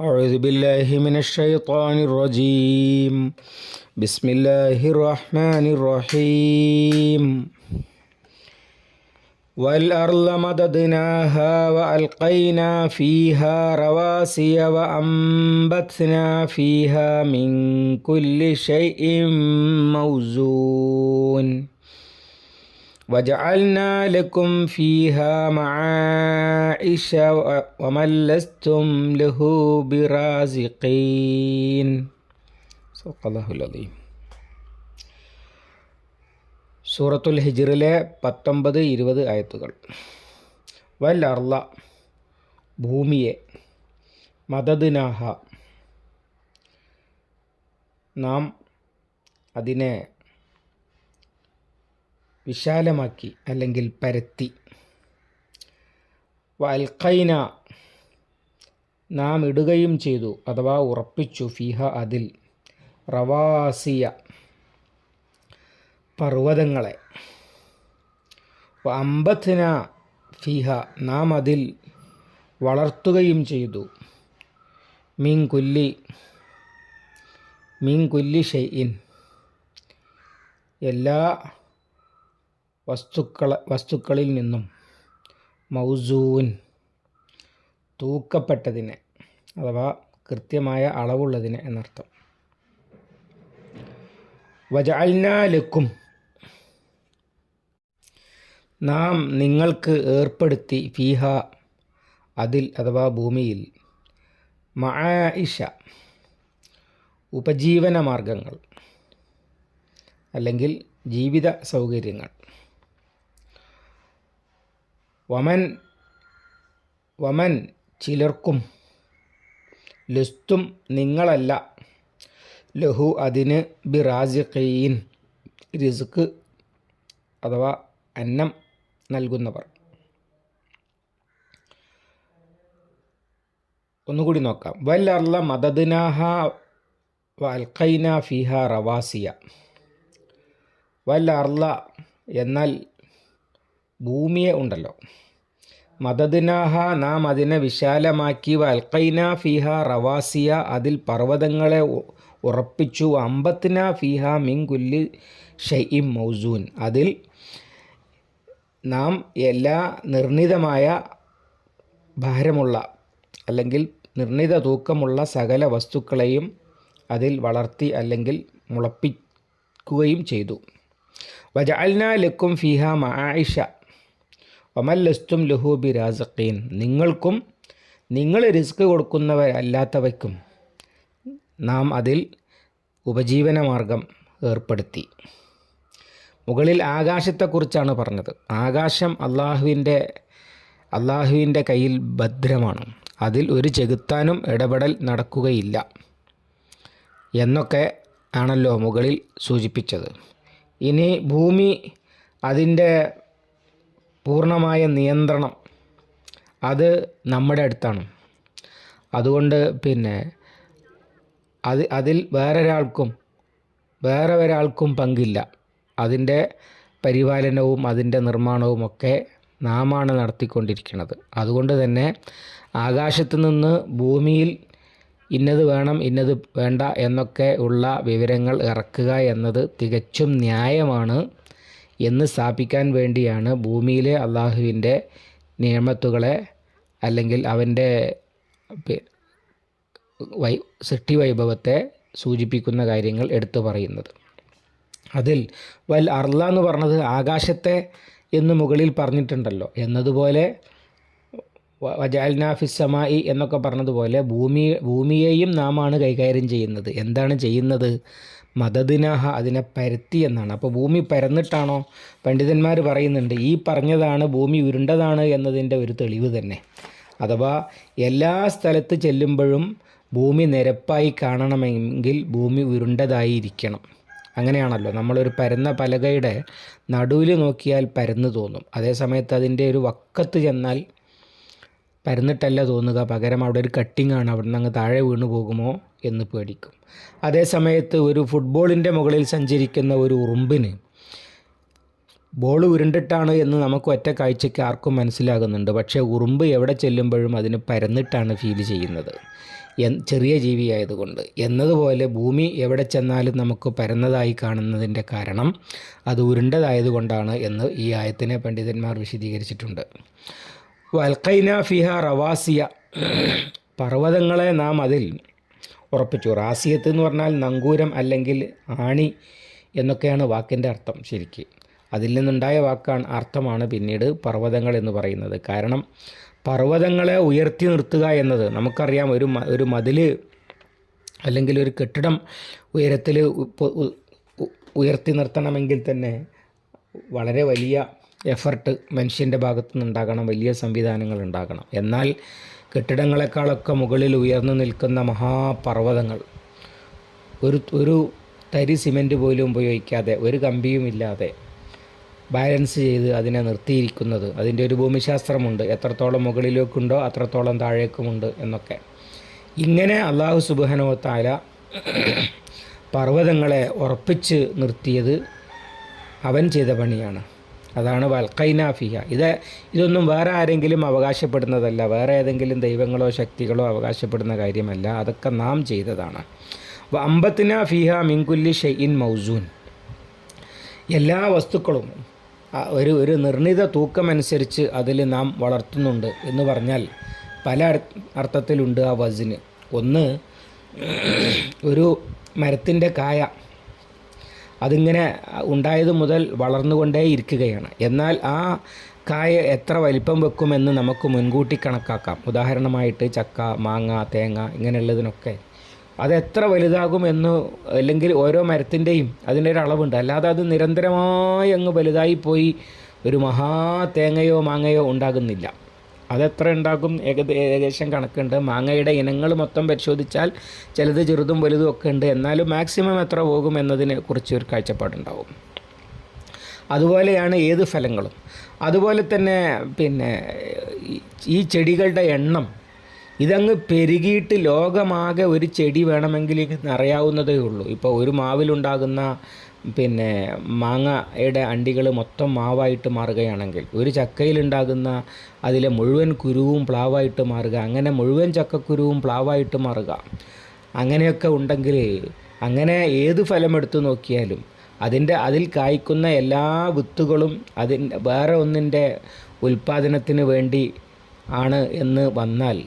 أعوذ بالله من الشيطان الرجيم. بسم الله الرحمن الرحيم. والأرض مددناها وألقينا فيها رواسي وأنبتنا فيها من كل شيء موزون. وجعلنا لكم فيها معائش و- ومن لستم له برازقين صدق الله العظيم സൂറത്തുൽ ഹിജിറിലെ പത്തൊമ്പത് ഇരുപത് ആയത്തുകൾ വൽ അർള ഭൂമിയെ മദദിനാഹ നാം അതിനെ വിശാലമാക്കി അല്ലെങ്കിൽ പരത്തി. വൽഖൈന നാം ഇടുകയും ചെയ്തു അഥവാ ഉറപ്പിച്ചു ഫിഹ അതിൽ. റവാസിയ പർവതങ്ങളെ. അമ്പത്തിന ഫിഹ നാം അതിൽ വളർത്തുകയും ചെയ്തു. മീൻ കുല്ലി മീൻ കുല്ലി ഷെയ്ൻ എല്ലാ വസ്തുക്കള വസ്തുക്കളിൽ നിന്നും മൗസൂൻ തൂക്കപ്പെട്ടതിനെ അഥവാ കൃത്യമായ അളവുള്ളതിനെ എന്നർത്ഥം. വജാൽനാലക്കും നാം നിങ്ങൾക്ക് ഏർപ്പെടുത്തി ഫീഹ അതിൽ അഥവാ ഭൂമിയിൽ മആയിഷ ഉപജീവന മാർഗങ്ങൾ അല്ലെങ്കിൽ ജീവിത സൗകര്യങ്ങൾ. വമൻ വമൻ ചിലർക്കും ലുസ്തും നിങ്ങളല്ല. ലഹു അതിന് ബിറാസിഖീൻ റിസ്ക് അഥവാ അന്നം നൽകുന്നവർ. ഒന്നുകൂടി നോക്കാം. വൽ അർല മദദിനാഹ വൽഖൈന ഫിഹ റവാസിയ. വൽ അർല എന്നാൽ ഭൂമിയെ ഉണ്ടല്ലോ. മദദിനാഹ നാം അതിനെ വിശാലമാക്കി. വൽക്കൈന ഫിഹ റവാസിയ അതിൽ പർവതങ്ങളെ ഉറപ്പിച്ചു. അമ്പത്തിന ഫിഹ മിങ്കുല്ലി ഷെയ്ഇം മൗസൂൻ. അതിൽ നാം എല്ലാ നിർണിതമായ ഭാരമുള്ള അല്ലെങ്കിൽ നിർണിത തൂക്കമുള്ള സകല വസ്തുക്കളെയും അതിൽ വളർത്തി അല്ലെങ്കിൽ മുളപ്പിക്കുകയും ചെയ്തു. വജാൽന ലക്കും ഫിഹ മആയിഷ വമല്ലസ്തും ലഹൂബി രാസഖീൻ. നിങ്ങൾക്കും നിങ്ങൾ റിസ്ക് കൊടുക്കുന്നവരല്ലാത്തവയ്ക്കും നാം അതിൽ ഉപജീവനമാർഗം ഏർപ്പെടുത്തി. മുകളിൽ ആകാശത്തെക്കുറിച്ചാണ് പറഞ്ഞത്. ആകാശം അള്ളാഹുവിന്റെ അള്ളാഹുവിന്റെ കയ്യിൽ ഭദ്രമാണ്. അതിൽ ഒരു ചെകുത്താനും ഇടപെടൽ നടക്കുകയില്ല എന്നൊക്കെ ആണല്ലോ മുകളിൽ സൂചിപ്പിച്ചത്. ഇനി ഭൂമി അതിന്റെ പൂർണമായ നിയന്ത്രണം. അത് നമ്മുടെ അടുത്താണ്. അതുകൊണ്ട് പിന്നെ അത് അതിൽ വേറൊരാൾക്കും വേറെ ഒരാൾക്കും പങ്കില്ല. അതിന്റെ പരിപാലനവും അതിന്റെ നിർമ്മാണവും ഒക്കെ നാമാണ് നടത്തിക്കൊണ്ടിരിക്കുന്നത്. അതുകൊണ്ട് തന്നെ ആകാശത്ത് നിന്ന് ഭൂമിയിൽ ഇന്നത് വേണം ഇന്നത് വേണ്ട എന്നൊക്കെ ഉള്ള വിവരങ്ങൾ ഇറക്കുക എന്നത് തികച്ചും ന്യായമാണ്. എന്ന് സ്ഥാപിക്കാൻ വേണ്ടിയാണ് ഭൂമിയിലെ അള്ളാഹുവിന്റെ നിയമത്തുകളെ അല്ലെങ്കിൽ അവന്റെ വൈ സൃഷ്ടി വൈഭവത്തെ സൂചിപ്പിക്കുന്ന കാര്യങ്ങൾ എടുത്തു പറയുന്നത്. അതിൽ വൽ അർല എന്ന് പറഞ്ഞത് ആകാശത്തെ എന്ന് മുകളിൽ പറഞ്ഞിട്ടുണ്ടല്ലോ. എന്നതുപോലെ വജാൽനാഫിസമായി എന്നൊക്കെ പറഞ്ഞതുപോലെ ഭൂമി ഭൂമിയെയും നാമാണ് കൈകാര്യം ചെയ്യുന്നത്. എന്താണ് ചെയ്യുന്നത്? മദദിനാഹ അതിനെ പരത്തി എന്നാണ്. അപ്പോൾ ഭൂമി പരന്നിട്ടാണോ? പണ്ഡിതന്മാർ പറയുന്നുണ്ട് ഈ പറഞ്ഞതാണ് ഭൂമി ഉരുണ്ടതാണ് എന്നതിന്റെ ഒരു തെളിവ് തന്നെ. അഥവാ എല്ലാ സ്ഥലത്ത് ചെല്ലുമ്പോഴും ഭൂമി നിരപ്പായി കാണണമെങ്കിൽ ഭൂമി ഉരുണ്ടതായിരിക്കണം. അങ്ങനെയാണല്ലോ നമ്മളൊരു പരന്ന പലകയുടെ നടുവിൽ നോക്കിയാൽ പരന്ന് തോന്നും. അതേ സമയത്ത് അതിന്റെ ഒരു വക്കത്ത് ചെന്നാൽ പരന്നിട്ടല്ല തോന്നുക. പകരം അവിടെ ഒരു കട്ടിംഗ് ആണ്. അവിടെ നിന്ന് അങ്ങ് താഴെ വീണു പോകുമോ എന്ന് പേടിക്കും. അതേ സമയത്ത് ഒരു ഫുട്ബോളിന്റെ മുകളിൽ സഞ്ചരിക്കുന്ന ഒരു ഉറുമ്പിന് ബോൾ ഉരുണ്ടിട്ടാണ് എന്ന് നമുക്ക് ഒറ്റ കാഴ്ചയ്ക്ക് ആർക്കും മനസ്സിലാകുന്നുണ്ട്. പക്ഷേ ഉറുമ്പ് എവിടെ ചെല്ലുമ്പോഴും അതിന് പരന്നിട്ടാണ് ഫീൽ ചെയ്യുന്നത്. ചെറിയ ജീവിയായതുകൊണ്ട്. എന്നതുപോലെ ഭൂമി എവിടെ ചെന്നാലും നമുക്ക് പരന്നതായി കാണുന്നതിന്റെ കാരണം അത് ഉരുണ്ടതായതുകൊണ്ടാണ് എന്ന് ഈ ആയത്തിനെ പണ്ഡിതന്മാർ വിശദീകരിച്ചിട്ടുണ്ട്. വൽക്കൈന ഫിഹ റവാസിയ. പർവതങ്ങളെ നാം അതിൽ ഉറപ്പിച്ചു. റാസിയത്ത് എന്ന് പറഞ്ഞാൽ നങ്കൂരം അല്ലെങ്കിൽ ആണി എന്നൊക്കെയാണ് വാക്കിന്റെ അർത്ഥം ശരിക്ക്. അതിൽ നിന്നുണ്ടായ വാക്കാണ് അർത്ഥമാണ് പിന്നീട് പർവതങ്ങൾ എന്ന് പറയുന്നത്. കാരണം പർവതങ്ങളെ ഉയർത്തി നിർത്തുക എന്നത് നമുക്കറിയാം ഒരു ഒരു മതിൽ അല്ലെങ്കിൽ ഒരു കെട്ടിടം ഉയരത്തിൽ ഉയർത്തി നിർത്തണമെങ്കിൽ തന്നെ വളരെ വലിയ എഫർട്ട് മനുഷ്യന്റെ ഭാഗത്തു നിന്നുണ്ടാകണം വലിയ സംവിധാനങ്ങൾ ഉണ്ടാകണം. എന്നാൽ കെട്ടിടങ്ങളെക്കാളൊക്കെ മുകളിൽ ഉയർന്നു നിൽക്കുന്ന മഹാപർവതങ്ങൾ ഒരു ഒരു തരി സിമന്റ് പോലും ഉപയോഗിക്കാതെ ഒരു കമ്പിയും ഇല്ലാതെ ബാലൻസ് ചെയ്ത് അതിനെ നിർത്തിയിരിക്കുന്നത് അതിന്റെ ഒരു ഭൂമിശാസ്ത്രമുണ്ട്. എത്രത്തോളം മുകളിലേക്കുണ്ടോ അത്രത്തോളം താഴേക്കുമുണ്ട് എന്നൊക്കെ. ഇങ്ങനെ അള്ളാഹു സുബാനോ താല പർവതങ്ങളെ ഉറപ്പിച്ച് നിർത്തിയത് അവൻ ചെയ്ത പണിയാണ്. അതാണ് വൽക്കൈനാഫിയ ഇത് ഇതൊന്നും വേറെ ആരെങ്കിലും അവകാശപ്പെടുന്നതല്ല. വേറെ ഏതെങ്കിലും ദൈവങ്ങളോ ശക്തികളോ അവകാശപ്പെടുന്ന കാര്യമല്ല. അതൊക്കെ നാം ചെയ്തതാണ്. അമ്പത്തിന ഫിഹ മിങ്കുല്ലി ഷെയ്ൻ മൗസൂൻ. എല്ലാ വസ്തുക്കളും ഒരു ഒരു നിർണിത തൂക്കമനുസരിച്ച് അതിൽ നാം വളർത്തുന്നുണ്ട് എന്ന് പറഞ്ഞാൽ പല അർത്ഥത്തിലുണ്ട് ആ വസിന്. ഒന്ന് ഒരു മരത്തിന്റെ കായ അതിങ്ങനെ ഉണ്ടായത് മുതൽ വളർന്നുകൊണ്ടേ ഇരിക്കുകയാണ്. എന്നാൽ ആ കായ എത്ര വലിപ്പം വെക്കുമെന്ന് നമുക്ക് മുൻകൂട്ടി കണക്കാക്കാം. ഉദാഹരണമായിട്ട് ചക്ക മാങ്ങ തേങ്ങ ഇങ്ങനെയുള്ളതിനൊക്കെ. അത് എത്ര വലുതാകുമെന്ന് അല്ലെങ്കിൽ ഓരോ മരത്തിന്റെയും അതിന്റെ ഒരു അളവുണ്ട്. അല്ലാതെ അത് നിരന്തരമായി അങ്ങ് വലുതായി പോയി ഒരു മഹാ തേങ്ങയോ മാങ്ങയോ ഉണ്ടാകുന്നില്ല. അതെത്ര ഉണ്ടാകും? ഏകദ ഏകദേശം കണക്കുണ്ട്. മാങ്ങയുടെ ഇനങ്ങൾ മൊത്തം പരിശോധിച്ചാൽ ചിലത് ചെറുതും വലുതും ഒക്കെ ഉണ്ട്. എന്നാലും മാക്സിമം എത്ര പോകും എന്നതിനെ കുറിച്ച് ഒരു കാഴ്ചപ്പാടുണ്ടാവും. അതുപോലെയാണ് ഏത് ഫലങ്ങളും. അതുപോലെ തന്നെ പിന്നെ ഈ ചെടികളുടെ എണ്ണം ഇതങ്ങ് പെരുകിയിട്ട് ലോകമാകെ ഒരു ചെടി വേണമെങ്കിൽ നിറയാവുന്നതേ ഉള്ളൂ. ഇപ്പോൾ ഒരു മാവിലുണ്ടാകുന്ന പിന്നെ മാങ്ങയുടെ അണ്ടികൾ മൊത്തം മാവായിട്ട് മാറുകയാണെങ്കിൽ ഒരു ചക്കയിലുണ്ടാകുന്ന അതിലെ മുഴുവൻ കുരുവും പ്ലാവായിട്ട് മാറുക അങ്ങനെ മുഴുവൻ ചക്കക്കുരുവും പ്ലാവായിട്ട് മാറുക അങ്ങനെയൊക്കെ ഉണ്ടെങ്കിൽ അങ്ങനെ ഏത് ഫലമെടുത്തു നോക്കിയാലും അതിന്റെ അതിൽ കായ്ക്കുന്ന എല്ലാ വിത്തുകളും അതിന്റെ വേറെ ഒന്നിന്റെ ഉൽപ്പാദനത്തിന് വേണ്ടി ആണ് എന്ന് വന്നാൽ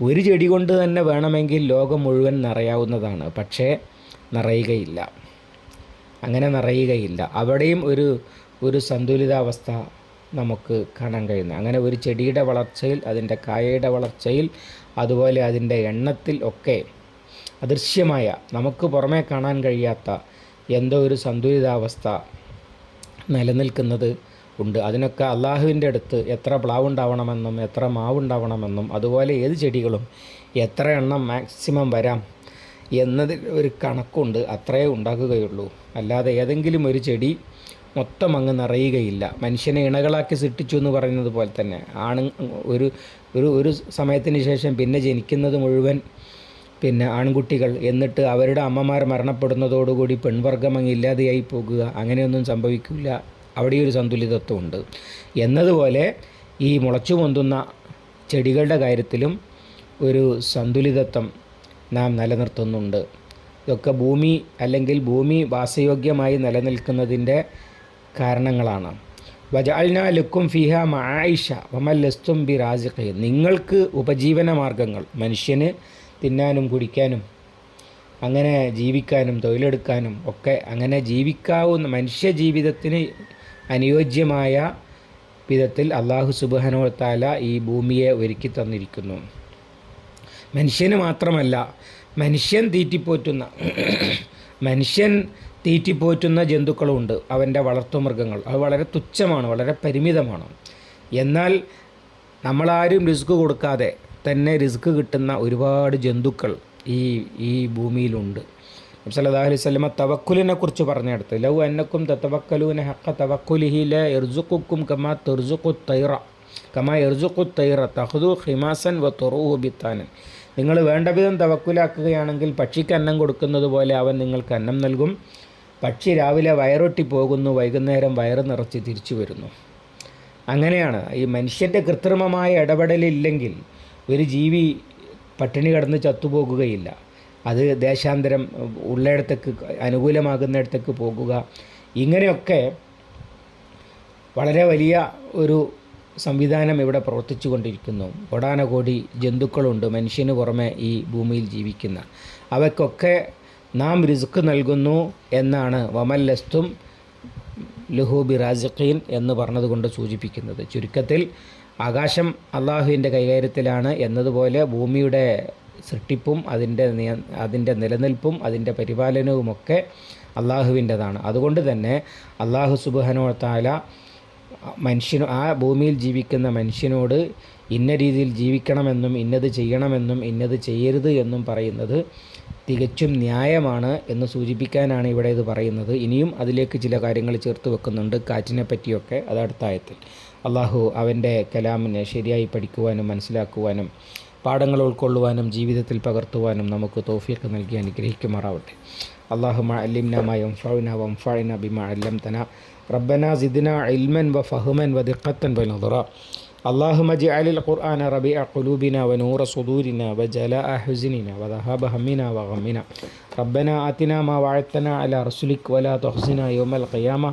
ഒരു ചെടി കൊണ്ട് തന്നെ വേണമെങ്കിൽ ലോകം മുഴുവൻ നിറയാവുന്നതാണ് പക്ഷേ നിറയുകയില്ല. അങ്ങനെ നിറയുകയില്ല. അവിടെയും ഒരു ഒരു സന്തുലിതാവസ്ഥ നമുക്ക് കാണാൻ കഴിയുന്നു. അങ്ങനെ ഒരു ചെടിയുടെ വളർച്ചയിൽ അതിന്റെ കായയുടെ വളർച്ചയിൽ അതുപോലെ അതിന്റെ എണ്ണത്തിൽ ഒക്കെ അദൃശ്യമായ നമുക്ക് പുറമേ കാണാൻ കഴിയാത്ത എന്തോ ഒരു സന്തുലിതാവസ്ഥ നിലനിൽക്കുന്നത് ഉണ്ട്. അതിനൊക്കെ അള്ളാഹുവിന്റെ അടുത്ത് എത്ര പ്ലാവുണ്ടാവണമെന്നും എത്ര മാവുണ്ടാവണമെന്നും അതുപോലെ ഏത് ചെടികളും എത്ര എണ്ണം മാക്സിമം വരാം എന്നതിൽ ഒരു കണക്കുണ്ട് അത്രയേ ഉണ്ടാക്കുകയുള്ളൂ അല്ലാതെ ഏതെങ്കിലും ഒരു ചെടി മൊത്തം അങ്ങ് നിറയുകയില്ല. മനുഷ്യനെ ഇണകളാക്കി സൃഷ്ടിച്ചു എന്ന് പറയുന്നത് പോലെ തന്നെ. ആണ് ഒരു ഒരു ഒരു സമയത്തിന് ശേഷം പിന്നെ ജനിക്കുന്നത് മുഴുവൻ പിന്നെ ആൺകുട്ടികൾ എന്നിട്ട് അവരുടെ അമ്മമാർ മരണപ്പെടുന്നതോടുകൂടി പെൺവർഗം അങ്ങ് ഇല്ലാതെയായി പോകുക അങ്ങനെയൊന്നും സംഭവിക്കില്ല. അവിടെ ഒരു സന്തുലിതത്വമുണ്ട്. എന്നതുപോലെ ഈ മുളച്ചു പൊന്തുന്ന ചെടികളുടെ കാര്യത്തിലും ഒരു സന്തുലിതത്വം നാം നിലനിർത്തുന്നുണ്ട്. ഇതൊക്കെ ഭൂമി അല്ലെങ്കിൽ ഭൂമി വാസയോഗ്യമായി നിലനിൽക്കുന്നതിന്റെ കാരണങ്ങളാണ്. വജാൽന ലുക്കും ഫിഹ മായിഷ വമല്ലസ്തും ബി റാസിഖ് നിങ്ങൾക്ക് ഉപജീവന മാർഗങ്ങൾ മനുഷ്യന് തിന്നാനും കുടിക്കാനും അങ്ങനെ ജീവിക്കാനും തൊഴിലെടുക്കാനും ഒക്കെ അങ്ങനെ ജീവിക്കാവുന്ന മനുഷ്യ ജീവിതത്തിന് അനുയോജ്യമായ വിധത്തിൽ അള്ളാഹു സുബാനോത്താല ഈ ഭൂമിയെ ഒരുക്കി തന്നിരിക്കുന്നു. മനുഷ്യന് മാത്രമല്ല മനുഷ്യൻ തീറ്റിപ്പോറ്റുന്ന മനുഷ്യൻ തീറ്റിപ്പോറ്റുന്ന ജന്തുക്കളുമുണ്ട്. അവന്റെ വളർത്തുമൃഗങ്ങൾ അത് വളരെ തുച്ഛമാണ് വളരെ പരിമിതമാണ്. എന്നാൽ നമ്മളാരും റിസ്ക് കൊടുക്കാതെ തന്നെ റിസ്ക് കിട്ടുന്ന ഒരുപാട് ജന്തുക്കൾ ഈ ഈ ഭൂമിയിലുണ്ട്. സല്ലല്ലാഹു അലൈഹി വസല്ലമ തവക്കുലിനെ കുറിച്ച് പറഞ്ഞെടുത്ത് ലൗ അന്നക്കും തവക്കലൂന ഹക്ക തവക്കുലിഹി ല ഇർസുക്കും കമാ തെർജുക്കു തൈറ കമാ എർജുക്കു തൈറ തഹദു ഹിമാസൻ വ തുറൂഹു ബിത്താനൻ. നിങ്ങൾ വേണ്ട വിധം തവക്കുലാക്കുകയാണെങ്കിൽ പക്ഷിക്ക് അന്നം കൊടുക്കുന്നത് പോലെ അവൻ നിങ്ങൾക്ക് അന്നം നൽകും. പക്ഷി രാവിലെ വയറൊട്ടി പോകുന്നു വൈകുന്നേരം വയറ് നിറച്ച് തിരിച്ചു വരുന്നു. അങ്ങനെയാണ് ഈ മനുഷ്യന്റെ കൃത്രിമമായ ഇടപെടലില്ലെങ്കിൽ ഒരു ജീവി പട്ടിണി കടന്ന് ചത്തുപോകുകയില്ല. അത് ദേശാന്തരം ഉള്ളിടത്തേക്ക് അനുകൂലമാകുന്നിടത്തേക്ക് പോകുക. ഇങ്ങനെയൊക്കെ വളരെ വലിയ ഒരു സംവിധാനം ഇവിടെ പ്രവർത്തിച്ചു കൊണ്ടിരിക്കുന്നു കോടാനകോടി ജന്തുക്കളുണ്ട് മനുഷ്യന് പുറമെ ഈ ഭൂമിയിൽ ജീവിക്കുന്ന. അവയ്ക്കൊക്കെ നാം റിസ്ക് നൽകുന്നു എന്നാണ് വമല്ലസ്തും ലുഹൂബി റാസിഖീൻ എന്ന് പറഞ്ഞതുകൊണ്ട് സൂചിപ്പിക്കുന്നത്. ചുരുക്കത്തിൽ ആകാശം അള്ളാഹുവിന്റെ കൈകാര്യത്തിലാണ് എന്നതുപോലെ ഭൂമിയുടെ സൃഷ്ടിപ്പും അതിന്റെ അതിന്റെ നിലനിൽപ്പും അതിന്റെ പരിപാലനവുമൊക്കെ അള്ളാഹുവിന്റെതാണ്. അതുകൊണ്ട് തന്നെ അള്ളാഹു സുബാനോ താല മനുഷ്യന് ആ ഭൂമിയിൽ ജീവിക്കുന്ന മനുഷ്യനോട് ഇന്ന രീതിയിൽ ജീവിക്കണമെന്നും ഇന്നത് ചെയ്യണമെന്നും ഇന്നത് ചെയ്യരുത് എന്നും പറയുന്നത് തികച്ചും ന്യായമാണ് എന്ന് സൂചിപ്പിക്കാനാണ് ഇവിടെ ഇത് പറയുന്നത്. ഇനിയും അതിലേക്ക് ചില കാര്യങ്ങൾ ചേർത്ത് വെക്കുന്നുണ്ട് കാറ്റിനെ പറ്റിയൊക്കെ. അത് അടുത്തായത്തിൽ അള്ളാഹു അവന്റെ കലാമിനെ ശരിയായി പഠിക്കുവാനും മനസ്സിലാക്കുവാനും പാഠങ്ങൾ ഉൾക്കൊള്ളുവാനും ജീവിതത്തിൽ പകർത്തുവാനും നമുക്ക് തോഫിയൊക്കെ നൽകി അനുഗ്രഹിക്കുമാറാവട്ടെ. അള്ളാഹു അല്ലിംന മയം ഫൗന വംഫായിന ബിമ അല്ലംതന. റബ്ബന ربنا زدنا علما وفهما ودقة ونظرا اللهم اجعل القرآن ربيع قلوبنا ونور صدورنا وجلاء حزننا وذهاب همنا وغمنا. ربنا آتنا ما وعدتنا على رسلك ولا تخزنا يوم القيامة.